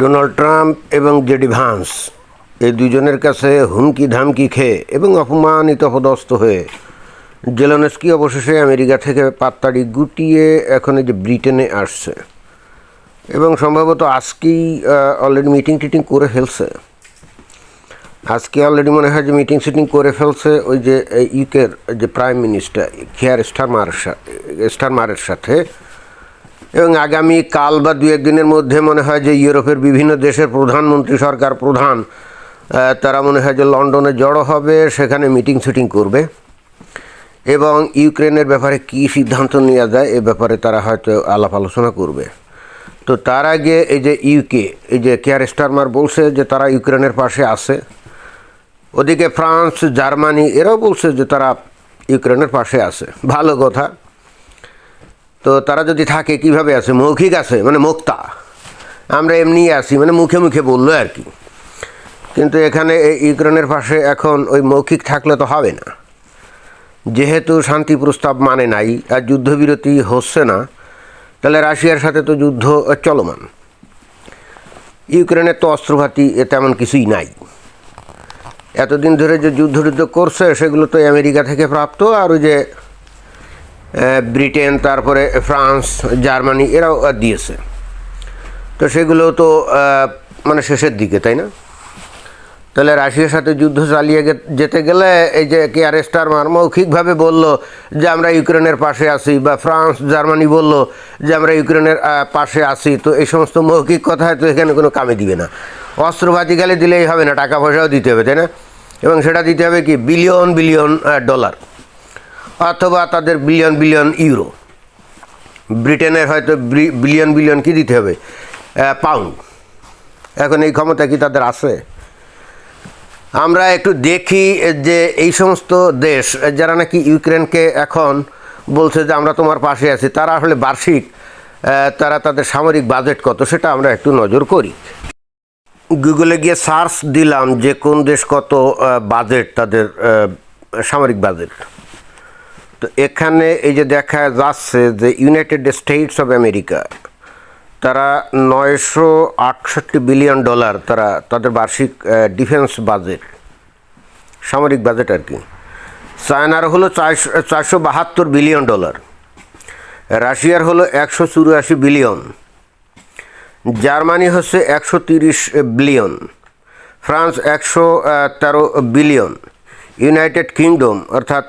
Donald Trump এবং JD Vance. এই দুজনের কাছে হুমকি ধামকি খেয়ে এবং অপমানিত পদস্থ হয়ে জেলনস্কি অবশেষে আমেরিকা থেকে পাত্তাড়ি গুটিয়ে এখন এই যে ব্রিটেনে আসছে। এবং সম্ভবত আজকেই অলরেডি মিটিং টিটিং করে ফেলছে। আজকে অলরেডি মনে হয় যে মিটিং সিটিং করে ফেলছে ওই যে ইউকের যে প্রাইম মিনিস্টার খেয়ার স্টারমার স্টারমারের সাথে। এবং আগামী কাল বা দু একদিনের মধ্যে মনে হয় যে ইউরোপের বিভিন্ন দেশের প্রধানমন্ত্রী সরকার প্রধান তারা মনে হয় যে লন্ডনে জড়ো হবে, সেখানে মিটিং সিটিং করবে। এবং ইউক্রেনের ব্যাপারে কী সিদ্ধান্ত নেওয়া যায়, এ ব্যাপারে তারা হয়তো আলাপ আলোচনা করবে। তো তার আগে এই যে ইউকে এই যে কেয়ার স্টারমার বলছে যে তারা ইউক্রেনের পাশে আছে। ওদিকে ফ্রান্স, জার্মানি, এরাও বলছে যে তারা ইউক্রেনের পাশে আছে। ভালো কথা। তো তারা যদি থাকে, কীভাবে আছে? মৌখিক আছে? মানে মুক্তা। আমরা এমনি আছি মানে মুখে মুখে বলল আর কি। কিন্তু এখানে এই ইউক্রেনের পাশে এখন ওই মৌখিক থাকলে তো হবে না। যেহেতু শান্তি প্রস্তাব মানে নাই, আর যুদ্ধবিরতি হচ্ছে না, তাহলে রাশিয়ার সাথে তো যুদ্ধ চলমান। ইউক্রেনের তো অস্ত্রপাতি এ তেমন কিছুই নাই। এতদিন ধরে যে যুদ্ধ টুদ্ধ করছে, সেগুলো তো আমেরিকা থেকে প্রাপ্ত, আর ওই যে ব্রিটেন, তারপরে ফ্রান্স, জার্মানি, এরাও দিয়েছে। তো সেগুলো তো মানে শেষের দিকে, তাই না? তাহলে রাশিয়ার সাথে যুদ্ধ চালিয়ে যেতে গেলে এই যে কে আর স্টারমার মৌখিকভাবে বলল যে আমরা ইউক্রেনের পাশে আছি, বা ফ্রান্স, জার্মানি বলল যে আমরা ইউক্রেনের পাশে আছি, তো এই সমস্ত মৌখিক কথায় তো এখানে কোনো কামে দিবে না। অস্ত্রপাতি গেলে দিলেই হবে না, টাকা পয়সাও দিতে হবে, তাই না? এবং সেটা দিতে হবে কি, বিলিয়ন বিলিয়ন ডলার। অথবা তাদের বিলিয়ন বিলিয়ন ইউরো ব্রিটেনের হয়তো বিলিয়ন বিলিয়ন কি দিতে হবে? পাউন্ড এখন এই ক্ষমতা কি তাদের আছে? আমরা একটু দেখি যে এই সমস্ত দেশ, যারা নাকি ইউক্রেনকে এখন বলছে যে আমরা তোমার পাশে আছি, তারা আসলে বার্ষিক তারা তাদের সামরিক বাজেট কত সেটা আমরা একটু নজর করি। গুগলে গিয়ে সার্চ দিলাম যে কোন দেশ কত বাজেট তাদের সামরিক বাজেট তো এখানে এই যে দেখা যাচ্ছে যে ইউনাইটেড স্টেটস অফ আমেরিকা তারা নয়শো আটষট্টি বিলিয়ন ডলার তারা তাদের বার্ষিক ডিফেন্স বাজেট সামরিক বাজেট আর কি। চায়নার হলো চারশো চারশো বাহাত্তর বিলিয়ন ডলার রাশিয়ার হলো একশো চুরাশি বিলিয়ন জার্মানি হচ্ছে একশো তিরিশ বিলিয়ন ফ্রান্স একশো তেরো বিলিয়ন ইউনাইটেড কিংডম অর্থাৎ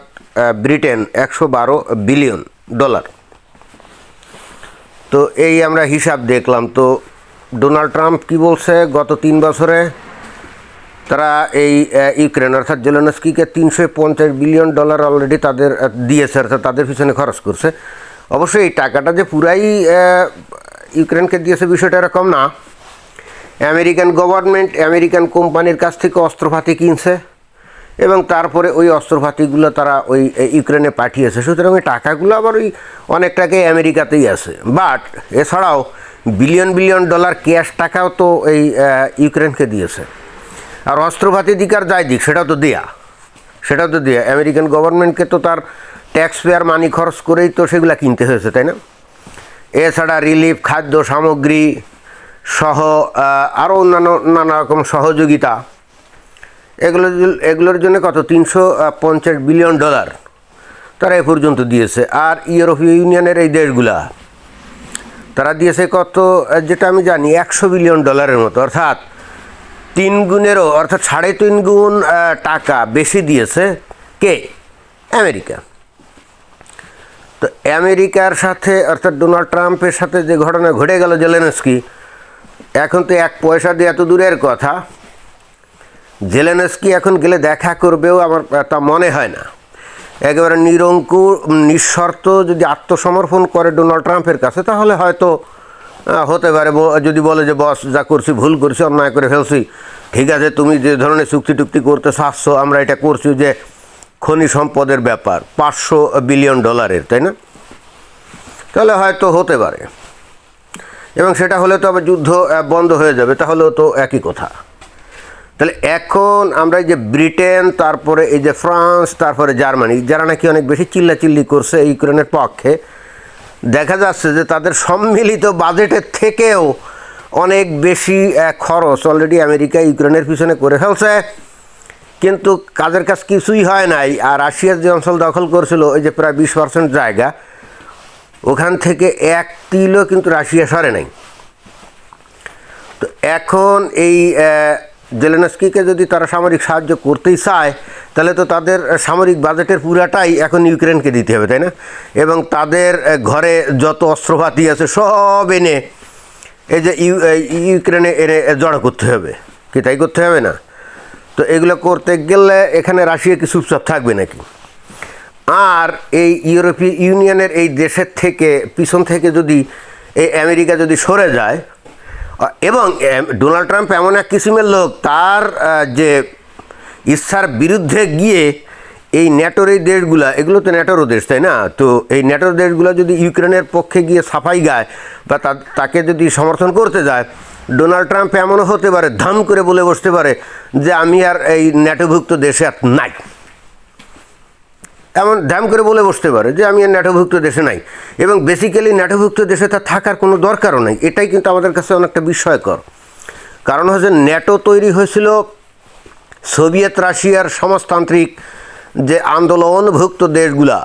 ব্রিটেন একশো বারো বিলিয়ন ডলার। তো এই আমরা হিসাব দেখলাম। তো ডোনাল্ড ট্রাম্প কি বলছে? গত তিন বছরে তারা এই ইউক্রেন অর্থাৎ জেলেনস্কিকে তিনশো পঞ্চাশ বিলিয়ন ডলার অলরেডি তাদের দিয়েছে, অর্থাৎ তাদের পিছনে খরচ করছে। অবশ্যই এই টাকাটা যে পুরাই ইউক্রেনকে দিয়েছে বিষয়টা এরকম না। আমেরিকান গভর্নমেন্ট আমেরিকান কোম্পানির কাছ থেকে অস্ত্রপাতি কিনছে। এবং তারপরে ওই অস্ত্রপাতিগুলো তারা ওই ইউক্রেনে পাঠিয়েছে। সুতরাং ওই টাকাগুলো আবার ওই অনেক টাকাই আমেরিকাতেই আছে। বাট এছাড়াও বিলিয়ন বিলিয়ন ডলার ক্যাশ টাকাও তো এই ইউক্রেনকে দিয়েছে। আর অস্ত্রপাতি দিক আর যাই দিক, সেটাও তো দেয়া। সেটাও তো দেয়া। আমেরিকান গভর্নমেন্টকে তো তার ট্যাক্স পেয়ার মানি খরচ করেই তো সেগুলো কিনতে হয়েছে, তাই না? এছাড়া রিলিফ খাদ্য সামগ্রী সহ আরও অন্যান্য নানা রকম সহযোগিতা এগুলো এগুলোর জন্য কত? তিনশো পঞ্চাশ বিলিয়ন ডলার। তারা এ পর্যন্ত দিয়েছে। আর ইউরোপীয় ইউনিয়নের এই দেশগুলা, তারা দিয়েছে কত? যেটা আমি জানি, একশো বিলিয়ন ডলারের মতো। অর্থাৎ তিন গুণেরও, অর্থাৎ সাড়ে তিন গুণ টাকা বেশি দিয়েছে কে? আমেরিকা। তো আমেরিকার সাথে, অর্থাৎ ডোনাল্ড ট্রাম্পের সাথে যে ঘটনা ঘটে গেল জেলেনস্কি, এখন তো এক পয়সা দিয়ে এত দূরের কথা। জেলেনস্কি এখন গেলে দেখা করবেও আমার তা মনে হয় না। একেবারে নিরঙ্কু নিঃশর্ত যদি আত্মসমর্পণ করে ডোনাল্ড ট্রাম্পের কাছে, তাহলে হয়তো হতে পারে। যদি বলে যে, বস, যা করছি, ভুল করছি, অন্যায় করে ফেলছি, ঠিক আছে, তুমি যে ধরনের চুক্তি টুক্তি করতে চাচ্ছ আমরা এটা করছি যে খনি সম্পদের ব্যাপার, পাঁচশো বিলিয়ন ডলারের, তাই না? তাহলে হয়তো হতে পারে। এবং সেটা হলে তো আবার যুদ্ধ বন্ধ হয়ে যাবে, তাহলেও তো একই কথা। তাহলে এখন আমরা এই যে ব্রিটেন, তারপরে এই যে ফ্রান্স, তারপরে জার্মানি, যারা নাকি অনেক বেশি চিল্লাচিল্লি করছে ইউক্রেনের পক্ষে, দেখা যাচ্ছে যে তাদের সম্মিলিত বাজেটের থেকেও অনেক বেশি খরচ অলরেডি আমেরিকা ইউক্রেনের পিছনে করে ফেলছে। কিন্তু কাজের কাজ কিছুই হয় নাই, আর রাশিয়ার যে অঞ্চল দখল করেছিল, ওই যে প্রায় বিশ পার্সেন্ট জায়গা, ওখান থেকে এক তিলও কিন্তু রাশিয়া সরে নাই। তো এখন এই জেলেনস্কিকে যদি তারা সামরিক সাহায্য করতেই চায়, তাহলে তো তাদের সামরিক বাজেটের পুরাটাই এখন ইউক্রেনকে দিতে হবে, তাই না? এবং তাদের ঘরে যত অস্ত্রপাতি আছে সব এনে এই যে ইউ ইউক্রেনে এনে জড়ো করতে হবে। কি তাই করতে হবে না? তো এগুলো করতে গেলে এখানে রাশিয়া কি চুপচাপ থাকবে নাকি? আর এই ইউরোপীয় ইউনিয়নের এই দেশের থেকে, পিছন থেকে যদি এই আমেরিকা যদি সরে যায় এবং ডোনাল্ড ট্রাম্প এমন এক কিসিমের লোক, তার যে ইচ্ছার বিরুদ্ধে গিয়ে এই ন্যাটোর এই দেশগুলা, এগুলো তো ন্যাটোরও দেশ, তাই না? তো এই ন্যাটোর দেশগুলো যদি ইউক্রেনের পক্ষে গিয়ে সাফাই গায় বা তাকে যদি সমর্থন করতে যায়, ডোনাল্ড ট্রাম্প এমনও হতে পারে, ধাম করে বলে বসতে পারে যে, আমি আর এই ন্যাটোভুক্ত দেশে আর নাই। এমন ধ্যাম করে বলে বসতে পারে যে আমি আর ন্যাটোভুক্ত দেশে নাই। এবং বেসিক্যালি ন্যাটোভুক্ত দেশে তার থাকার কোনো দরকারও নেই। এটাই কিন্তু আমাদের কাছে অনেকটা বিস্ময়কর। কারণ হচ্ছে ন্যাটো তৈরি হয়েছিল সোভিয়েত রাশিয়ার সমাজতান্ত্রিক যে আন্দোলনভুক্ত দেশগুলা।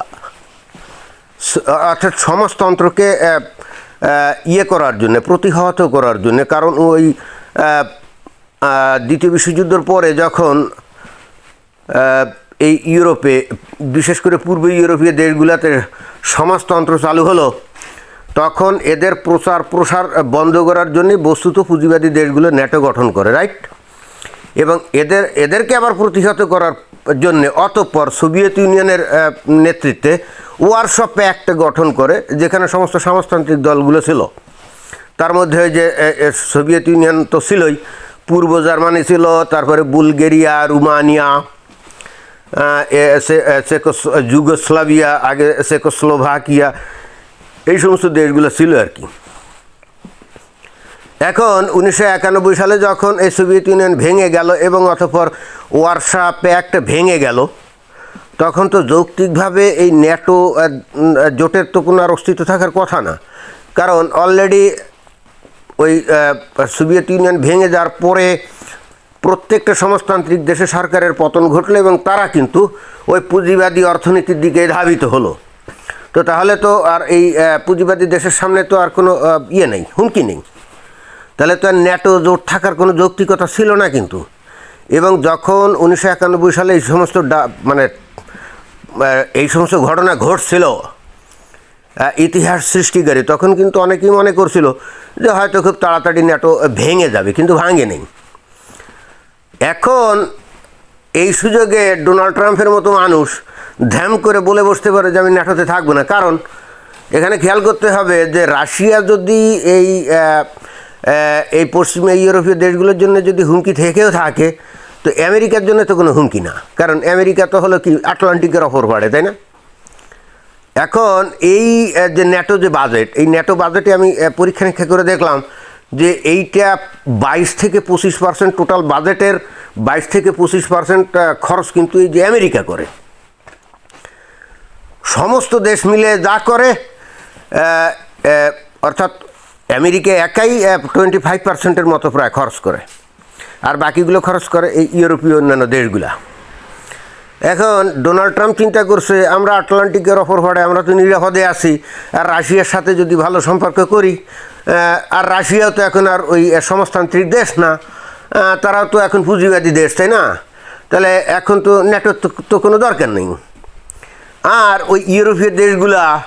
অর্থাৎ সমাজতন্ত্রকে ইয়ে করার জন্য, প্রতিহত করার জন্য। কারণ ওই দ্বিতীয় বিশ্বযুদ্ধের পরে যখন এই ইউরোপে, বিশেষ করে পূর্ব ইউরোপীয় দেশগুলোতে সমাজতন্ত্র চালু হলো, তখন এদের প্রচার প্রসার বন্ধ করার জন্য বস্তুত পুঁজিবাদী দেশগুলো ন্যাটো গঠন করে রাইট এবং এদের, এদেরকে আবার প্রতিহত করার জন্য অতঃপর সোভিয়েত ইউনিয়নের নেতৃত্বে ওয়ারশপ প্যাক্ট গঠন করে, যেখানে সমস্ত সমাজতান্ত্রিক দলগুলো ছিল। তার মধ্যে যে সোভিয়েত ইউনিয়ন তো ছিলই, পূর্ব জার্মানি ছিল, তারপরে বুলগেরিয়া, রুমানিয়া যুগোস্লাভিয়া, আগে সেকোস্লোভাকিয়া এই সমস্ত দেশগুলো ছিল আর কি। এখন উনিশশো একানব্বই সালে যখন এই সোভিয়েত ইউনিয়ন ভেঙে গেল এবং অতঃপর ওয়ারশা প্যাক্ট ভেঙে গেল, তখন তো যৌক্তিকভাবে এই ন্যাটো জোটের তো কোনো আর অস্তিত্ব থাকার কথা না। কারণ অলরেডি ওই সোভিয়েত ইউনিয়ন ভেঙে যাওয়ার পরে প্রত্যেকটা সমাজতান্ত্রিক দেশে সরকারের পতন ঘটলো এবং তারা কিন্তু ওই পুঁজিবাদী অর্থনীতির দিকে ধাবিত হলো। তো তাহলে তো আর এই পুঁজিবাদী দেশের সামনে তো আর কোনো ইয়ে নেই, হুমকি নেই। তাহলে তো আর ন্যাটো জোট থাকার কোনো যৌক্তিকতা ছিল না কিন্তু। এবং যখন উনিশশো একানব্বই সালে এই সমস্ত মানে এই সমস্ত ঘটনা ঘটছিল ইতিহাস সৃষ্টিকারী, তখন কিন্তু অনেকেই মনে করছিল যে হয়তো খুব তাড়াতাড়ি ন্যাটো ভেঙে যাবে, কিন্তু ভাঙে নেই। এখন এই সুযোগে ডোনাল্ড ট্রাম্পের মতো মানুষ ধ্যাম করে বলে বসতে পারে যে আমি ন্যাটোতে থাকব না। কারণ এখানে খেয়াল করতে হবে যে রাশিয়া যদি এই এই পশ্চিমা ইউরোপীয় দেশগুলোর জন্য যদি হুমকি থেকেও থাকে, তো আমেরিকার জন্য তো কোনো হুমকি না। কারণ আমেরিকা তো হলো কি, আটলান্টিকের অপর পাড়ে, তাই না? এখন এই যে ন্যাটো যে বাজেট, এই ন্যাটো বাজেটে আমি পরীক্ষা নিরীক্ষা করে দেখলাম যে এইটা বাইশ থেকে পঁচিশ পার্সেন্ট টোটাল বাজেটের বাইশ থেকে পঁচিশ পার্সেন্ট খরচ কিন্তু এই যে আমেরিকা করে। সমস্ত দেশ মিলে যা করে অর্থাৎ আমেরিকা একাই টোয়েন্টি ফাইভ পার্সেন্টের মতো প্রায় খরচ করে। আর বাকিগুলো খরচ করে এই ইউরোপীয় অন্যান্য দেশগুলা। এখন ডোনাল্ড ট্রাম্প চিন্তা করছে, আমরা আটলান্টিকের অপর ভাড়ে আমরা তো নিরাপদে আছি, আর রাশিয়ার সাথে যদি ভালো সম্পর্ক করি আর রাশিয়াও তো এখন আর ওই সমাজতান্ত্রিক দেশ না। তারাও তো এখন পুঁজিবাদী দেশ, তাই না? তাহলে এখন তো নেটোর তো- কোনো দরকার নেই। আর ওই ইউরোপীয় দেশগুলা,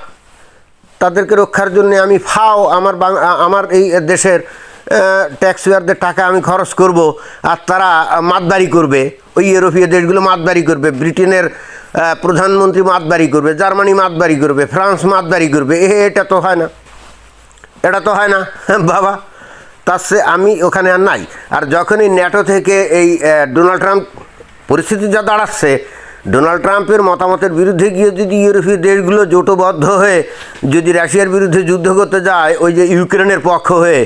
তাদেরকে রক্ষার জন্য আমি ফাও আমার আমার এই দেশের ট্যাক্স পেয়ারদের টাকা আমি খরচ করব, আর তারা মাতবাড়ি করবে। ওই ইউরোপীয় দেশগুলো মাতবাড়ি করবে, ব্রিটেনের প্রধানমন্ত্রী মাতবাড়ি করবে, জার্মানি মাতবাড়ি করবে, ফ্রান্স মাতবাড়ি করবে এটা তো হয় না। এটা তো হয় না। বাবা, তার সে আমি ওখানে আর নাই। আর যখনই ন্যাটো থেকে এই ডোনাল্ড ট্রাম্প পরিস্থিতি যা দাঁড়াচ্ছে, ডোনাল্ড ট্রাম্পের মতামতের বিরুদ্ধে গিয়ে যদি ইউরোপীয় দেশগুলো জোটবদ্ধ হয়ে যদি রাশিয়ার বিরুদ্ধে যুদ্ধ করতে যায়, ওই যে ইউক্রেনের পক্ষ হয়ে,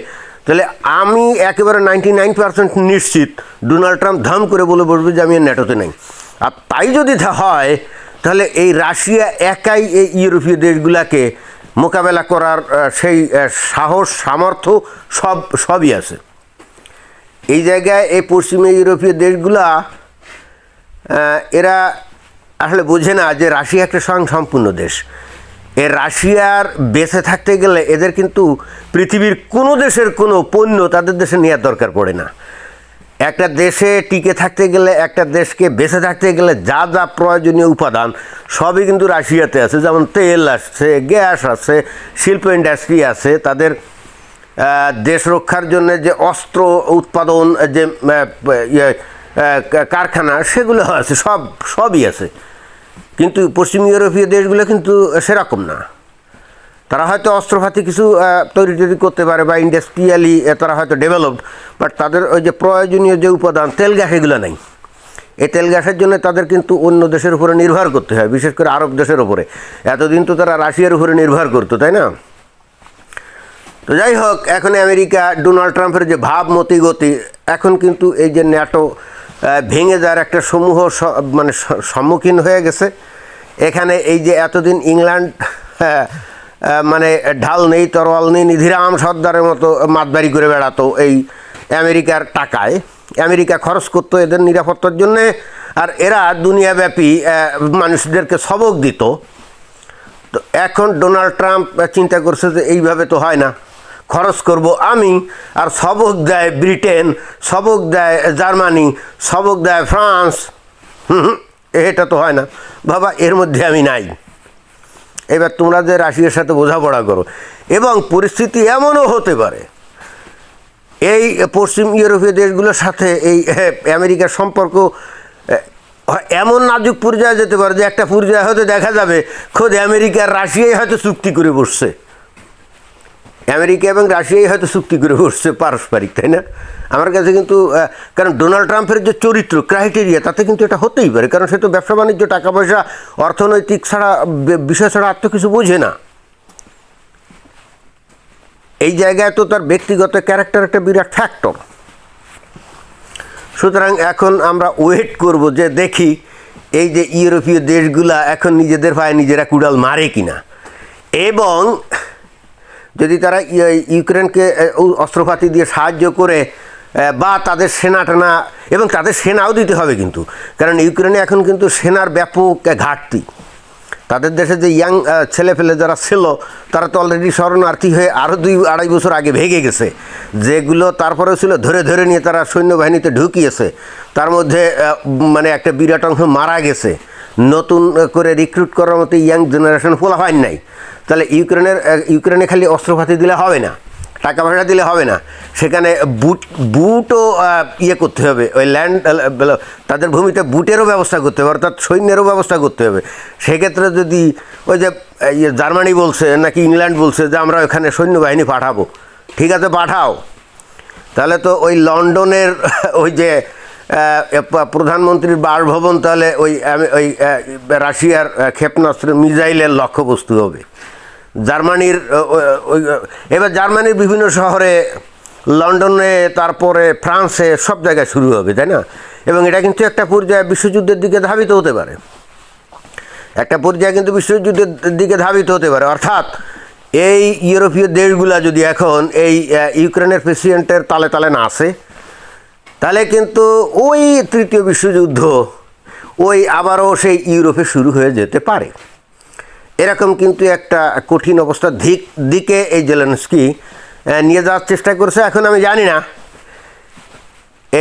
তাহলে আমি একেবারে নাইনটি নাইন পার্সেন্ট নিশ্চিত ডোনাল্ড ট্রাম্প ধাম করে বলে বসবে যে আমি ন্যাটোতে নেই। আর তাই যদি হয়, তাহলে এই রাশিয়া একাই এই ইউরোপীয় দেশগুলোকে মোকাবেলা করার সেই সাহস, সামর্থ্য সব, সবই আছে। এই জায়গায় এই পশ্চিমে ইউরোপীয় দেশগুলা এরা আসলে বোঝে না যে রাশিয়া একটা স্বয়ং সম্পূর্ণ দেশ। এ রাশিয়ার বেঁচে থাকতে গেলে এদের কিন্তু পৃথিবীর কোনো দেশের কোনো পণ্য তাদের দেশে নেওয়ার দরকার পড়ে না। একটা দেশে টিকে থাকতে গেলে একটা দেশকে বেঁচে থাকতে গেলে যা যা প্রয়োজনীয় উপাদান সবই কিন্তু রাশিয়াতে আছে। যেমন তেল আসছে গ্যাস আছে শিল্প ইন্ডাস্ট্রি আছে তাদের দেশ রক্ষার জন্য যে অস্ত্র উৎপাদন যে ইয়ে, কারখানা সেগুলো আছে সব সবই আছে। কিন্তু পশ্চিম ইউরোপীয় দেশগুলো কিন্তু সেরকম না। তারা হয়তো অস্ত্রপাতি কিছু তৈরি তৈরি করতে পারে বা ইন্ডাস্ট্রিয়ালি তারা হয়তো ডেভেলপড বাট তাদের ওই যে প্রয়োজনীয় যে উপাদান তেল গ্যাস এগুলো নেই। এই তেল গ্যাসের জন্য তাদের কিন্তু অন্য দেশের উপরে নির্ভর করতে হয় বিশেষ করে আরব দেশের উপরে। এতদিন তো তারা রাশিয়ার উপরে নির্ভর করতো তাই না? তো যাই হোক এখন আমেরিকা ডোনাল্ড ট্রাম্পের যে ভাবমতি গতি এখন কিন্তু এই যে ন্যাটো ভেঙে যাওয়ার একটা সমূহ মানে সম্মুখীন হয়ে গেছে। এখানে এই যে এতদিন ইংল্যান্ড হ্যাঁ, মানে ঢাল নেই তরোয়াল নেই নিধিরাম সর্দারের মতো মাতবাড়ি করে বেড়াতো এই আমেরিকার টাকায়। আমেরিকা খরচ করতো এদের নিরাপত্তার জন্যে আর এরা দুনিয়াব্যাপী মানুষদেরকে সবক দিত। তো এখন ডোনাল্ড ট্রাম্প চিন্তা করছে যে এইভাবে তো হয় না। খরচ করব আমি আর সবক দেয় ব্রিটেন সবক দেয় জার্মানি সবক দেয় ফ্রান্স। হুম, এটা তো হয় না। বাবা এর মধ্যে আমি নাই। এবার তোমাদের রাশিয়ার সাথে বোঝাপড়া করো এবং পরিস্থিতি এমনও হতে পারে এই পশ্চিম ইউরোপীয় দেশগুলোর সাথে এই এহ, আমেরিকার সম্পর্ক এমন নাজুক পর্যায়ে যেতে পারে যে একটা পর্যায়ে হয়তো দেখা যাবে খোদ আমেরিকা রাশিয়াই হয়তো চুক্তি করে বসছে। আমেরিকা এবং রাশিয়াই হয়তো চুক্তি করে বসছে পারস্পরিক, তাই না? আমার কাছে কিন্তু কারণ ডোনাল্ড ট্রাম্পের যে চরিত্র, ক্রাইটেরিয়া, তাতে কিন্তু এটা হতেই পারে, কারণ সে তো ব্যবসা, বাণিজ্য টাকা পয়সা অর্থনৈতিক ছাড়া বিষয় ছাড়া আর তো কিছু বোঝে না। এই জায়গায় তো তার ব্যক্তিগত ক্যারেক্টার একটা বিরাট ফ্যাক্টর সুতরাং এখন আমরা ওয়েট করব যে দেখি এই যে ইউরোপীয় দেশগুলা এখন নিজেদের পায়ে নিজেরা কুড়াল মারে কিনা। এবং যদি তারা ইউক্রেনকে অস্ত্রপাতি দিয়ে সাহায্য করে বা তাদের সেনা টেনা, এবং তাদের সেনাও দিতে হবে কিন্তু। কারণ ইউক্রেনে এখন কিন্তু সেনার ব্যাপক ঘাটতি। তাদের দেশে যে ইয়াং ছেলেপেলে যারা ছিল, তারা তো অলরেডি শরণার্থী হয়ে আরও দুই, আড়াই বছর আগে ভেগে গেছে। যেগুলো তারপরে ছিল, ধরে ধরে নিয়ে তারা সৈন্যবাহিনীতে ঢুকিয়েছে। তার মধ্যে মানে একটা বিরাট অংশ মারা গেছে। নতুন করে রিক্রুট করার মতো ইয়াং জেনারেশন ফোলা হয় নাই। তাহলে ইউক্রেনের, ইউক্রেনে খালি অস্ত্রপাতি দিলে হবে না, টাকা পয়সা দিলে হবে না। সেখানে বুট, বুটও ইয়ে করতে হবে, ওই ল্যান্ড তাদের ভূমিতে বুটেরও ব্যবস্থা করতে হবে, অর্থাৎ সৈন্যেরও ব্যবস্থা করতে হবে। সেক্ষেত্রে যদি ওই যে জার্মানি বলছে, নাকি ইংল্যান্ড বলছে যে আমরা ওখানে সৈন্যবাহিনী পাঠাবো, ঠিক আছে, পাঠাও। তাহলে তো ওই লন্ডনের, ওই যে প্রধানমন্ত্রীর বাসভবন তাহলে ওই ওই রাশিয়ার ক্ষেপণাস্ত্র মিজাইলের লক্ষ্যবস্তু হবে। জার্মানির ওই এবার জার্মানির বিভিন্ন শহরে, লন্ডনে, তারপরে ফ্রান্সে সব জায়গায় শুরু হবে, তাই না? এবং এটা কিন্তু একটা পর্যায়ে বিশ্বযুদ্ধের দিকে ধাবিত হতে পারে। একটা পর্যায়ে কিন্তু বিশ্বযুদ্ধের দিকে ধাবিত হতে পারে। অর্থাৎ এই ইউরোপীয় দেশগুলা যদি এখন এই ইউক্রেনের প্রেসিডেন্টের তালে তালে না আসে তাহলে কিন্তু ওই তৃতীয় বিশ্বযুদ্ধ, ওই আবারও সেই ইউরোপে শুরু হয়ে যেতে পারে। এরকম কিন্তু একটা কঠিন অবস্থার দিক দিকে এই জেলেনস্কি নিয়ে যাওয়ার চেষ্টা করছে, এখন আমি জানি না।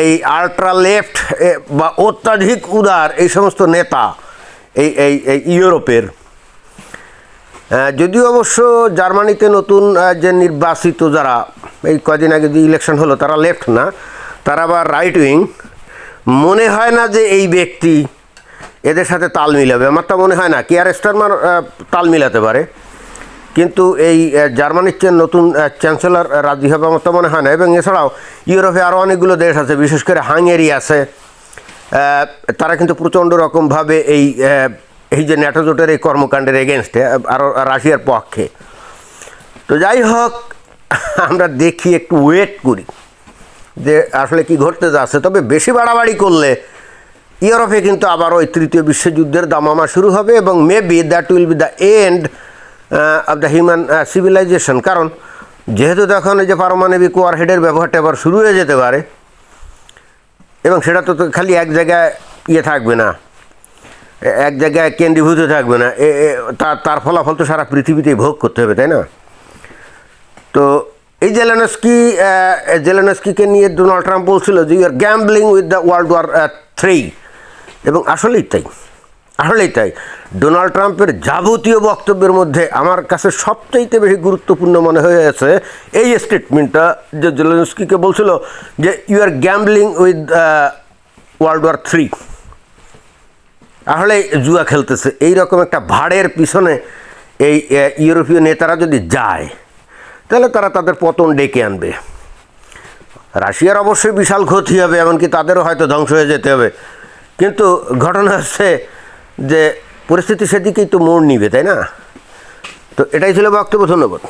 এই আল্ট্রা লেফট বা অত্যাধিক উদার এই সমস্ত নেতা এই এই এই ইউরোপের। যদিও অবশ্য জার্মানিতে নতুন যে নির্বাচিত যারা, এই কদিন আগে যে ইলেকশন হলো, তারা লেফট না। তারা আবার রাইট উইং মনে হয় না যে এই ব্যক্তি এদের সাথে তাল মিলাবে। আমার তো মনে হয় না কেয়ার স্টারমার তাল মিলাতে পারে। কিন্তু এই জার্মানির চেয়ে নতুন চ্যান্সেলর রাজি হবে আমার তো মনে হয় না। এবং এছাড়াও ইউরোপে আরও অনেকগুলো দেশ আছে, বিশেষ করে হাঙ্গেরি আছে। তারা কিন্তু প্রচণ্ড রকমভাবে এই এই যে ন্যাটো জোটের এই কর্মকাণ্ডের এগেনস্টে আরও রাশিয়ার পক্ষে। তো যাই হোক, আমরা দেখি, একটু ওয়েট করি। যে আসলে কি ঘটতে যাচ্ছে, তবে বেশি বাড়াবাড়ি করলে ইউরোপে কিন্তু আবার ওই তৃতীয় বিশ্বযুদ্ধের দামামা শুরু হবে এবং maybe that will be the end of the human civilization কারণ যেহেতু তখন এই যে পারমাণবিক ওয়ারহেডের ব্যবহারটা আবার শুরু হয়ে যেতে পারে, এবং সেটা তো খালি এক জায়গায় ইয়ে থাকবে না, এক জায়গায় কেন্দ্রীভূত থাকবে না তার ফলাফল তো সারা পৃথিবীতেই ভোগ করতে হবে, তাই না? তো এই জেলেনস্কি জেলেনস্কিকে নিয়ে ডোনাল্ড ট্রাম্প বলছিল যে you are gambling with the world war three এবং আসলেই তাই আসলেই তাই। ডোনাল্ড ট্রাম্পের যাবতীয় বক্তব্যের মধ্যে আমার কাছে সবচাইতে বেশি গুরুত্বপূর্ণ মনে হয়ে হয়েছে এই স্টেটমেন্টটা যে জেলেনস্কিকে বলছিল যে you are gambling with world war three আসলে জুয়া খেলতেছে। এই রকম একটা ভাড়ের পিছনে এই ইউরোপীয় নেতারা যদি যায় তাহলে তারা তাদের পতন ডেকে আনবে। রাশিয়ার অবশ্যই বিশাল ক্ষতি হবে, এমনকি তাদেরও হয়তো ধ্বংস হয়ে যেতে হবে। কিন্তু ঘটনা হচ্ছে যে পরিস্থিতি সেদিকেই তো মোড় নিবে, তাই না? তো এটাই ছিল বক্তব্য, ধন্যবাদ।